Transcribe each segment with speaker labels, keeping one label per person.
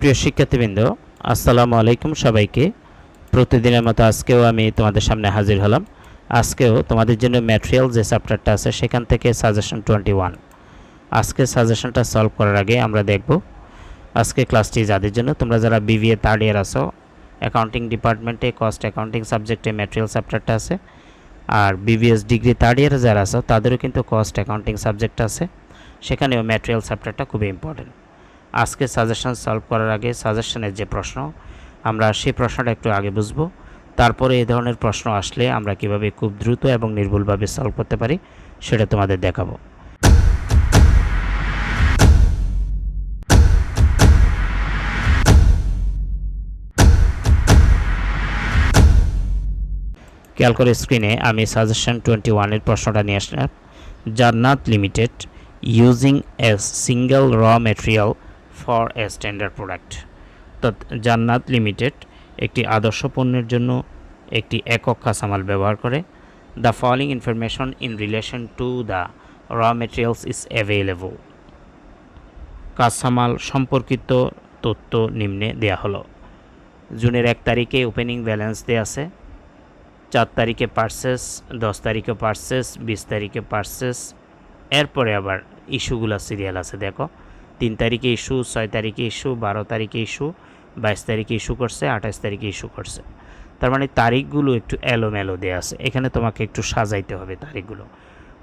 Speaker 1: সুপ্রিয় শিক্ষার্থীবৃন্দ, আসসালামু আলাইকুম সবাইকে। প্রতিদিনের মতো আজকেও আমি তোমাদের সামনে হাজির হলাম। আজকেও তোমাদের জন্য ম্যাটেরিয়াল যে চ্যাপ্টারটা আছে, সেখান থেকে সাজেশন টোয়েন্টি ওয়ান আজকে সাজেশনটা সলভ করার আগে আমরা দেখব আজকে ক্লাসটি যাদের জন্য, তোমরা যারা বিবিএ থার্ড ইয়ার আছো অ্যাকাউন্টিং ডিপার্টমেন্টে কস্ট অ্যাকাউন্টিং সাবজেক্টে ম্যাটেরিয়াল চ্যাপ্টারটা আছে, আর বিবিএস ডিগ্রি থার্ড ইয়ারে যারা আছো, তাদেরও কিন্তু কস্ট অ্যাকাউন্টিং সাবজেক্ট আছে। সেখানেও ম্যাটেরিয়াল চ্যাপ্টারটা খুবই ইম্পর্টেন্ট আজকে সাজেশন সলভ করার আগে সাজেশনের যে প্রশ্ন, আমরা সেই প্রশ্নটা একটু আগে বুঝব। তারপরে এই ধরনের প্রশ্ন আসলে আমরা কীভাবে খুব দ্রুত এবং নির্ভুলভাবে সলভ করতে পারি, সেটা তোমাদের দেখাবো। খেয়াল করে স্ক্রিনে আমি সাজেশন টোয়েন্টি ওয়ানের প্রশ্নটা নিয়ে আসলাম। Jannat limited using a single raw material for a standard product. Jannat limited একটি আদর্শ পণ্যের জন্য একটি একক কাঁচামাল ব্যবহার করে। The following information in relation to the raw materials is available কাঁচামাল সম্পর্কিত তথ্য নিম্নে দেয়া হলো। জুনের এক তারিখে ওপেনিং ব্যালেন্স দেওয়া আছে। চার তারিখে পার্সেস দশ তারিখে পার্সেস বিশ তারিখে পার্সেস এরপরে আবার ইস্যুগুলো সিরিয়াল আছে, দেখো। তিন তারিখে ইস্যু, ছয় তারিখে ইস্যু, বারো তারিখে ইস্যু, বাইশ তারিখে ইস্যু করছে, আঠাশ তারিখে ইস্যু করছে। তার মানে তারিখগুলো একটু এলোমেলো দেওয়া আছে। এখানে তোমাকে একটু সাজাইতে হবে তারিখগুলো।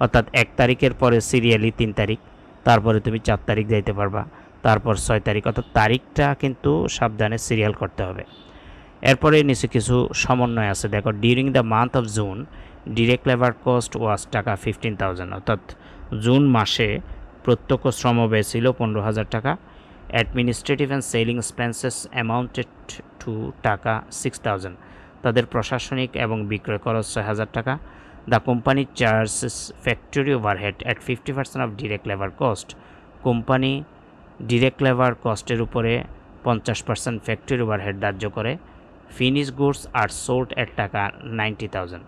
Speaker 1: অর্থাৎ এক তারিখের পরে সিরিয়ালি তিন তারিখ, তারপরে তুমি চার তারিখ যাইতে পারবা, তারপর ছয় তারিখ। অর্থাৎ তারিখটা কিন্তু সাবধানে সিরিয়াল করতে হবে। এরপরে নিচে কিছু সমন্বয় আছে। দেখো during the month of June direct labour cost was টাকা ফিফটিন থাউজেন্ড অর্থাৎ জুন মাসে প্রত্যক্ষ শ্রম ব্যয় ছিল পনেরো হাজার টাকা। Administrative and selling expenses amounted to টাকা সিক্স থাউজেন্ড তাদের প্রশাসনিক এবং বিক্রয় খরচ ছয় হাজার টাকা। The company charges factory overhead at fifty percent of direct labour cost company direct labour কস্টের উপরে পঞ্চাশ পার্সেন্ট ফ্যাক্টরি ওভারহেড ধার্য করে। ফিনিশ গুডস আর সোল্ড এর টাকা নাইনটি থাউজেন্ড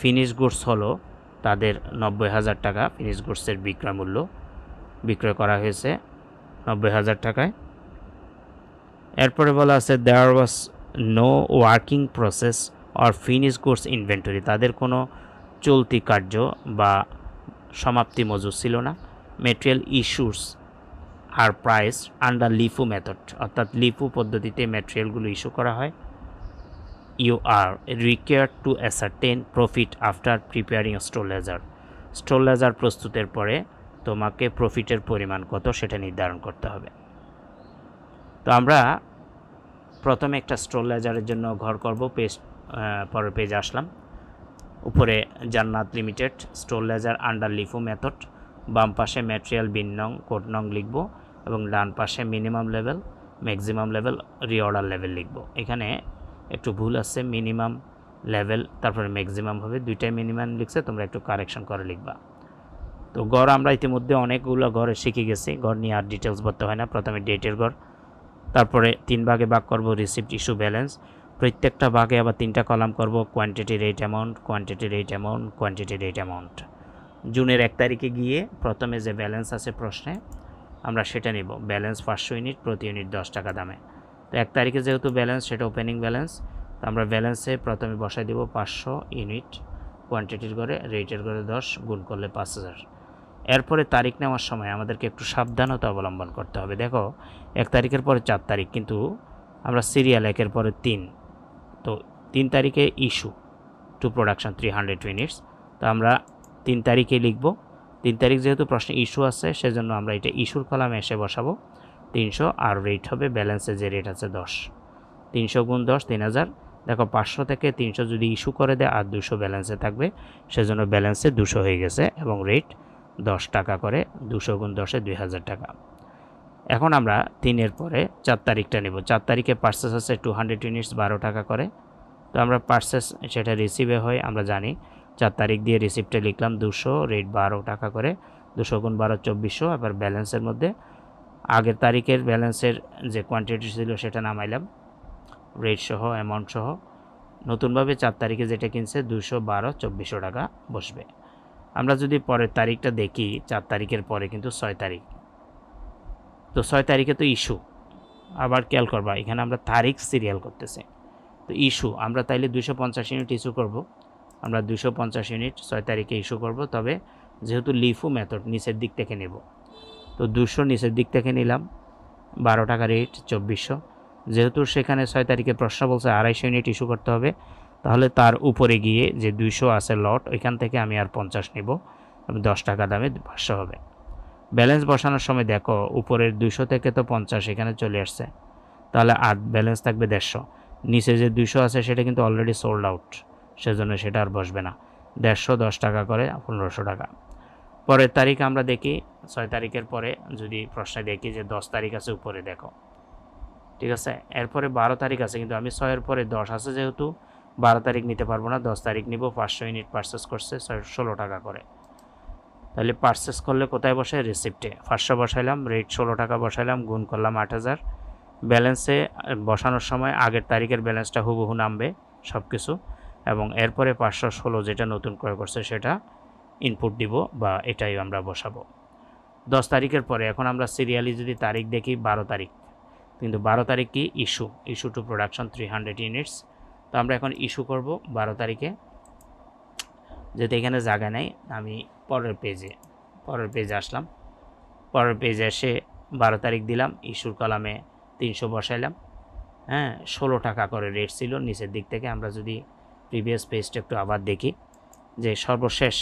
Speaker 1: ফিনিশ গুডস হলো তাদের নব্বই হাজার টাকা। ফিনিশ গুডসের বিক্রয় মূল্য। বিক্রয় করা হয়েছে নব্বই হাজার টাকায়। এরপরে বলা আছে there was no working process or finish goods inventory তাদের কোনো চলতি কার্য বা সমাপ্তি মজুদ ছিল না। Material issues are price under LIFO method অর্থাৎ লিফু পদ্ধতিতে ম্যাটেরিয়ালগুলো ইস্যু করা হয়। You are required to ascertain profit after preparing store ledger store ledger প্রস্তুতের পরে তোমাকে প্রফিটের পরিমাণ কত সেটা নির্ধারণ করতে হবে। তো আমরা প্রথমে একটা স্টোর লেজারের জন্য ঘর করব পেজ পরের পেজে আসলাম। উপরে Jannat limited store ledger under LIFO method বাম পাশে ম্যাটেরিয়াল বিন নং কোড নং লিখব এবং ডান পাশে minimum level maximum level reorder level লিখব। এখানে একটু ভুল আছে মিনিমাম লেভেল তারপরে ম্যাক্সিমাম হবে, দুইটাই মিনিমাম লিখছে, তোমরা একটু কারেকশন করে লিখবা। তো গড় আমরা ইতিমধ্যে অনেকগুলো ঘরে শিখে গেছি। গড় নিয়ে আর ডিটেলস বলতে হয় না। প্রথমে ডেটের গড় তারপরে তিন ভাগে ভাগ করব রিসিপ্ট ইস্যু ব্যালেন্স প্রত্যেকটা ভাগে আবার তিনটা কলাম করব quantity rate amount quantity rate amount quantity rate amount জুনের এক তারিখে গিয়ে প্রথমে যে ব্যালেন্স আছে প্রশ্নে, আমরা সেটা নেব। ব্যালেন্স পাঁচশো ইউনিট, প্রতি ইউনিট দশ টাকা দামে। তো এক তারিখে যেহেতু ব্যালেন্স সেটা ওপেনিং ব্যালেন্স তো আমরা ব্যালেন্সে প্রথমে বসাই দেব পাঁচশো ইউনিট কোয়ান্টিটির করে রেটের করে দশ, গুণ করলে পাঁচ হাজার। এরপরে তারিখ নেওয়ার সময় আমাদেরকে একটু সাবধানতা অবলম্বন করতে হবে। দেখো, এক তারিখের পরে চার তারিখ, কিন্তু আমরা সিরিয়াল একের পরে তিন। তো তিন তারিখে issue to production three hundred units তো আমরা তিন তারিখে লিখব। তিন তারিখ যেহেতু প্রশ্নে ইস্যু আছে, সেজন্য আমরা এটা ইস্যুর কলামে এসে বসাবো। তিনশো আর রেট হবে ব্যালেন্সে যে রেট আছে, দশ। তিনশো গুণ দশ, তিন হাজার। দেখো, পাঁচশো থেকে তিনশো যদি ইস্যু করে দেয়, আর দুশো ব্যালেন্সে থাকবে। সেজন্য ব্যালেন্সে দুশো হয়ে গেছে, এবং রেট দশ টাকা করে, দুশো গুণ দশে দুই হাজার টাকা। এখন আমরা তিনের পরে চার তারিখটা নেব। চার তারিখে পার্সেস আছে টু হান্ড্রেড ইউনিটস বারো টাকা করে। তো আমরা পার্সেস সেটা রিসিভে হয়, আমরা জানি। চার তারিখ দিয়ে রিসিপ্টে লিখলাম দুশো রেট বারো টাকা করে, দুশো গুণ বারো চব্বিশশো। আবার ব্যালেন্সের মধ্যে আগের তারিখের ব্যালেন্সের যে কোয়ান্টিটি ছিল সেটা নামাইলাম। রেট সহ অ্যামাউন্ট সহ। নতুনভাবে চার তারিখে যেটা কিনছে, দুশো বারো, চব্বিশশো টাকা বসবে। আমরা যদি পরের তারিখটা দেখি, চার তারিখের পরে কিন্তু ছয় তারিখ। তো ছয় তারিখে তো ইস্যু। আবার খেয়াল করবা, এখানে আমরা তারিখ সিরিয়াল করতেছি। তো ইস্যু, আমরা তাইলে দুশো পঞ্চাশ ইউনিট ইস্যু করব। আমরা দুশো পঞ্চাশ ইউনিট ছয় তারিখে ইস্যু করব, তবে যেহেতু লিফু মেথড নিচের দিক থেকে নেব। তো দুশো নিচের দিক থেকে নিলাম, বারো টাকা রেট চব্বিশশো। যেহেতু সেখানে ছয় তারিখে প্রশ্ন বলছে, আড়াইশো ইউনিট ইস্যু করতে হবে। তাহলে তার উপরে গিয়ে যে দুইশো আছে লট, ওইখান থেকে আমি আর পঞ্চাশ নেব। আমি দশ টাকা দামে পাঁচশো হবে। ব্যালেন্স বসানোর সময় দেখো, উপরের দুশো থেকে তো পঞ্চাশ, এখানে চলে আসছে। তাহলে আর ব্যালেন্স থাকবে দেড়শো। নিচে যে দুশো আছে, সেটা কিন্তু অলরেডি সোল্ড আউট সেজন্য সেটা আর বসবে না। দেড়শো দশ টাকা করে পনেরোশো টাকা। পরের তারিখ আমরা দেখি, ছয় তারিখের পরে যদি প্রশ্নে দেখি যে দশ তারিখ আছে উপরে, দেখো। ঠিক আছে? এরপরে বারো তারিখ আছে, কিন্তু আমি ছয়ের পরে দশ আছে যেহেতু বারো তারিখ নিতে পারব না, দশ তারিখ নিব, পাঁচশো ইউনিট পারচেস করছে ষোলো টাকা করে। তাহলে পারচেস করলে কোথায় বসে রিসিপ্টে পাঁচশো বসাইলাম রেট ষোলো টাকা বসাইলাম, গুণ করলাম আট হাজার। ব্যালেন্সে বসানোর সময় আগের তারিখের ব্যালেন্সটা হুবহু নামবে সব কিছু এবং এরপরে পাঁচশো ষোলো যেটা নতুন ক্রয় করছে সেটা ইনপুট দিব বা এটাই আমরা বসাবো। দশ তারিখের পরে, এখন আমরা সিরিয়ালি যদি তারিখ দেখি, বারো তারিখ। কিন্তু বারো তারিখ কি? Issue issue to production three hundred units তো আমরা এখন ইস্যু করব বারো তারিখে। যেহেতু এখানে জায়গা নেই, আমি পরের পেজে পরের পেজে আসলাম। পরের পেজে এসে বারো তারিখ দিলাম ইস্যুর কলামে তিনশো বসাইলাম। হ্যাঁ ষোলো টাকা করে রেট ছিল নিচের দিক থেকে। আমরা যদি প্রিভিয়াস পেজটা একটু আবার দেখি, যে সর্বশেষ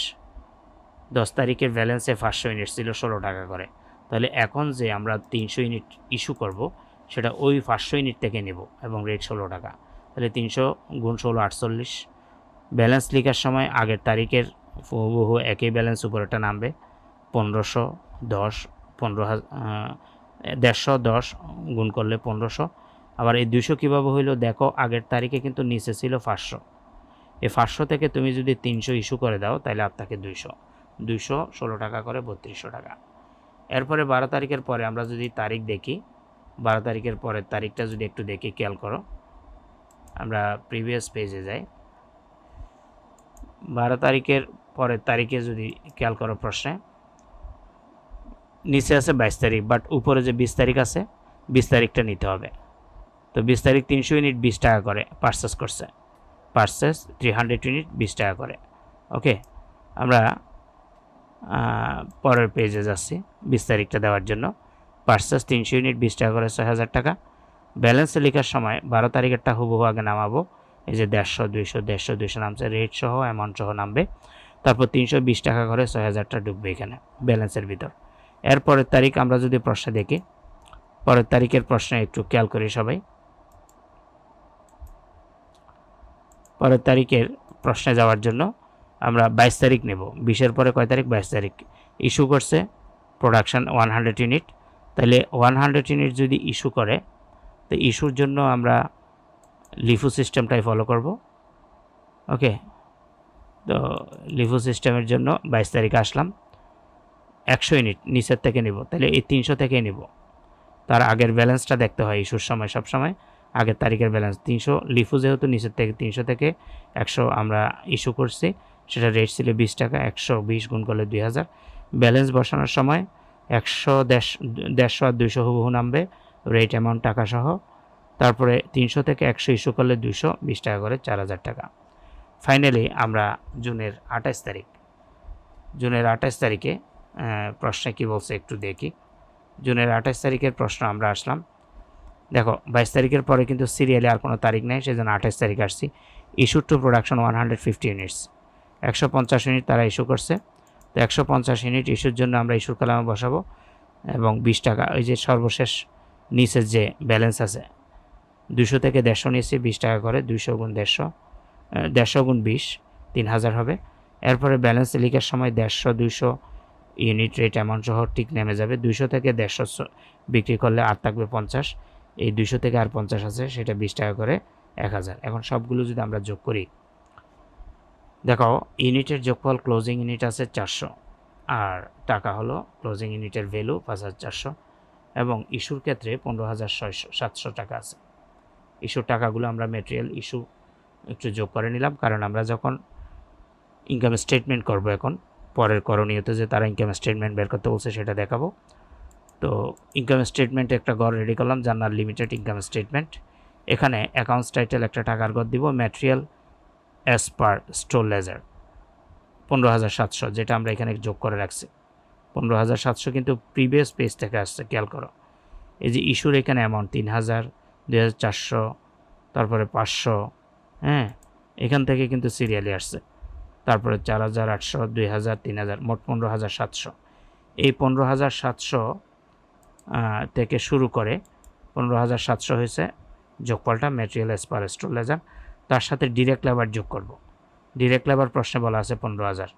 Speaker 1: দশ তারিখের ব্যালেন্সে পাঁচশো ইউনিট ছিল ষোলো টাকা করে। তাহলে এখন যে আমরা তিনশো ইউনিট ইস্যু করব, সেটা ওই পাঁচশো ইউনিট থেকে নেব এবং রেট ষোলো টাকা। তাহলে তিনশো গুণ ষোলো, আটচল্লিশ। ব্যালেন্স লেখার সময় আগের তারিখের বহু একই ব্যালেন্স উপরেটা নামবে। পনেরোশো দশ, পনেরো হাজার দেড়শো দশ গুণ করলে পনেরোশো। আবার এই দুশো কীভাবে হইল? দেখো, আগের তারিখে কিন্তু নিচে ছিল পাঁচশো। এই পাঁচশো থেকে তুমি যদি তিনশো ইস্যু করে দাও, তাহলে আপনাকে দুইশো। দুইশো, ষোলো টাকা করে বত্রিশশো টাকা। এরপরে বারো তারিখের পরে আমরা যদি তারিখ দেখি, বারো তারিখের পরের তারিখটা যদি একটু দেখি, খেয়াল করো। আমরা প্রিভিয়াস পেজে যাই। বারো তারিখের পরের তারিখে যদি খেয়াল করো প্রশ্নে, নিচে আছে বাইশ তারিখ বাট উপরে যে বিশ তারিখ আছে, বিশ তারিখটা নিতে হবে। তো বিশ তারিখ তিনশো ইউনিট বিশ টাকা করে পার্সেস করছে। পার্সেস থ্রি হান্ড্রেড ইউনিট বিশ টাকা করে। ওকে? আমরা পরের পেজে যাচ্ছি, বিশ তারিখটা দেওয়ার জন্য। পার্সেস তিনশো ইউনিট বিশ টাকা করে ছয় হাজার টাকা। ব্যালেন্সে লেখার সময় বারো তারিখেরটা হুবহু আগে নামাবো। এই যে দেড়শো, দুইশো দেড়শো, দুইশো নামছে রেট সহ অ্যামাউন্ট সহ নামবে। তারপর তিনশো বিশ টাকা করে ছয় হাজারটা ডুববে এখানে, ব্যালেন্সের ভিতর। এর পরের তারিখ আমরা যদি প্রশ্নে দেখি, পরের তারিখের প্রশ্নে একটু খেয়াল করি সবাই। পরের তারিখের প্রশ্নে যাওয়ার জন্য আমরা বাইশ তারিখ নেব। বিশের পরে কয় তারিখ? বাইশ তারিখ। ইস্যু করছে প্রোডাকশান ওয়ান হান্ড্রেড ইউনিট তাহলে ওয়ান হান্ড্রেড ইউনিট যদি ইস্যু করে তো ইস্যুর জন্য আমরা লিফু সিস্টেমটাই ফলো করব। ওকে? তো লিফু সিস্টেমের জন্য বাইশ তারিখ আসলাম। একশো ইউনিট নিচের থেকে নিব, তাহলে এই তিনশো থেকে নিব। তার আগের ব্যালেন্সটা দেখতে হয় ইস্যুর সময়, সব সময়। আগের তারিখের ব্যালেন্স তিনশো, লিফু যেহেতু নিচের থেকে তিনশো থেকে একশো আমরা ইস্যু করছি, সেটা রেট ছিল বিশ টাকা, একশো বিশ গুণ করলে দুই হাজার। ব্যালেন্স বসানোর সময় একশো দেড়শো দেড়শো আর দুইশো হুবহু নামবে। রেট অ্যামাউন্ট টাকা সহ তারপরে তিনশো থেকে একশো ইস্যু করলে দুশো বিশ টাকা করে চার হাজার টাকা। ফাইনালি আমরা জুনের আঠাশ তারিখ, জুনের আঠাশ তারিখে প্রশ্নে কী বলছে একটু দেখি। জুনের আঠাশ তারিখের প্রশ্ন আমরা আসলাম। দেখো, বাইশ তারিখের পরে কিন্তু সিরিয়ালে আর কোনো তারিখ নেই, সেজন্য আঠাশ তারিখ আসছি। Issue to production one hundred fifty units একশো পঞ্চাশ ইউনিট তারা ইস্যু করছে। তো একশো পঞ্চাশ ইউনিট ইস্যুর জন্য আমরা ইস্যুর কালামে বসাবো এবং বিশ টাকা, ওই যে সর্বশেষ নিচের যে ব্যালেন্স আছে দুশো থেকে দেড়শো নিয়েছি, বিশ টাকা করে, দুইশো গুণ দেড়শো দেড়শো গুণ বিশ, তিন হাজার হবে। এরপরে ব্যালেন্স লিখার সময় দেড়শো, দুইশো ইউনিট রেট অ্যামাউন্ট সহ ঠিক নেমে যাবে। দুইশো থেকে দেড়শো বিক্রি করলে আর থাকবে পঞ্চাশ। এই দুইশো থেকে আর পঞ্চাশ আছে, সেটা বিশ টাকা করে এক হাজার। এখন সবগুলো যদি আমরা যোগ করি, দেখো, ইউনিটের যোগফল ক্লোজিং ইউনিট আছে চারশো, আর টাকা হলো ক্লোজিং ইউনিটের ভ্যালু পাঁচ হাজার চারশো। এবং ইস্যুর ক্ষেত্রে পনেরো হাজার ছয়শো, সাতশো টাকা আছে। ইস্যুর টাকাগুলো আমরা মেটেরিয়াল ইস্যু একটু যোগ করে নিলাম, কারণ আমরা যখন ইনকাম স্টেটমেন্ট করব এখন, পরের করণীয়তে যে তারা ইনকাম স্টেটমেন্ট বের করতে বলছে সেটা দেখাবো। তো ইনকাম স্টেটমেন্ট একটা গড় রেডি করলাম জার্নাল লিমিটেড ইনকাম স্টেটমেন্ট এখানে অ্যাকাউন্টস টাইটেল একটা টাকার গড় দিব material as per store ledger পনেরো হাজার সাতশো, যেটা আমরা এখানে যোগ করে রাখছি। পনেরো হাজার সাতশো কিন্তু প্রিভিয়াস পেজ থেকে আসছে, খেয়াল করো। এই যে ইস্যুর এখানে অ্যামাউন্ট তিন হাজার, দুই হাজার চারশো, তারপরে পাঁচশো হ্যাঁ এখান থেকে কিন্তু সিরিয়ালি আসছে। তারপরে চার হাজার আটশো, দুই হাজার, তিন হাজার, মোট পনেরো হাজার সাতশো। এই পনেরো হাজার সাতশো থেকে শুরু করে পনেরো হাজার সাতশো হয়েছে যোগফলটা material as per store ledger. তার সাথে ডিরেক্ট লেবার যোগ করব। ডিরেক্ট লেবার প্রশ্নে বলা আছে পনেরো হাজার।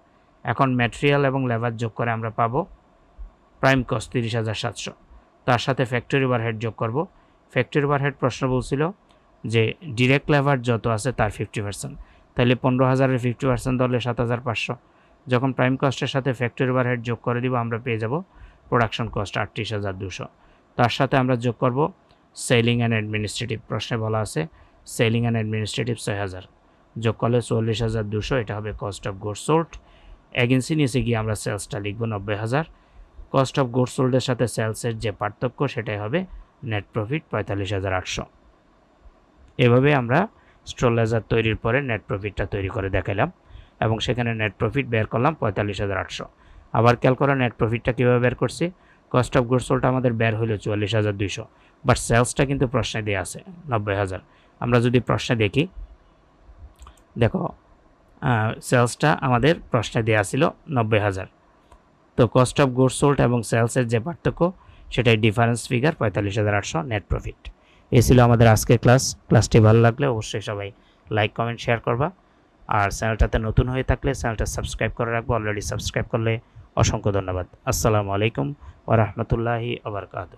Speaker 1: এখন ম্যাটেরিয়াল এবং লেবার যোগ করে আমরা পাবো প্রাইম কস্ট তিরিশ হাজার সাতশো। তার সাথে ফ্যাক্টরি হেড যোগ করব। ফ্যাক্টরি হেড প্রশ্ন বলছিল যে ডিরেক্ট লেবার যত আছে তার ফিফটি পার্সেন্ট তাহলে পনেরো হাজারের ফিফটি পার্সেন্ট ধরলে সাত হাজার পাঁচশো। যখন প্রাইম কস্টের সাথে ফ্যাক্টরি হেড যোগ করে দিব, আমরা পেয়ে যাব প্রোডাকশন কস্ট আটত্রিশ হাজার দুশো। তার সাথে আমরা যোগ করব সেলিং অ্যান্ড অ্যাডমিনিস্ট্রেটিভ প্রশ্নে বলা আছে সেলিং অ্যান্ড অ্যাডমিনিস্ট্রেটিভ ছয় হাজার। যোগ করলে চল্লিশ হাজার দুশো, এটা হবে cost of goods sold agency নিচে গিয়ে আমরা সেলসটা লিখব নব্বই হাজার। কস্ট অফ গুড সোল্ডের সাথে সেলসের যে পার্থক্য সেটাই হবে নেট প্রফিট পঁয়তাল্লিশ হাজার আটশো। এভাবে আমরা স্ট্রোলেজার তৈরির পরে নেট প্রফিটটা তৈরি করে দেখালাম এবং সেখানে নেট প্রফিট বের করলাম পঁয়তাল্লিশ হাজার আটশো। আবার খেয়াল করা নেট প্রফিটটা কীভাবে বের করছি? কস্ট অফ গুড সোল্ডটা আমাদের বের হলো চুয়াল্লিশ হাজার দুইশো। বাট সেলসটা কিন্তু প্রশ্নে দিয়ে আছে, নব্বই হাজার। আমরা যদি প্রশ্নে দেখি, দেখো সেলসটা আমাদের প্রশ্নে দেওয়া ছিল নব্বই হাজার। তো কস্ট অফ গুড সোল্ড এবং সেলসের যে পার্থক্য, সেটাই ডিফারেন্স ফিগার পঁয়তাল্লিশ হাজার আটশো নেট প্রফিট এই ছিল আমাদের আজকের ক্লাস ক্লাসটি ভালো লাগলে অবশ্যই সবাই লাইক কমেন্ট শেয়ার করবা। আর চ্যানেলটাতে নতুন হয়ে থাকলে চ্যানেলটা সাবস্ক্রাইব করে রাখব। অলরেডি সাবস্ক্রাইব করলে অসংখ্য ধন্যবাদ। আসসালামু আলাইকুম ওরহমতুল্লাহি আবরকাত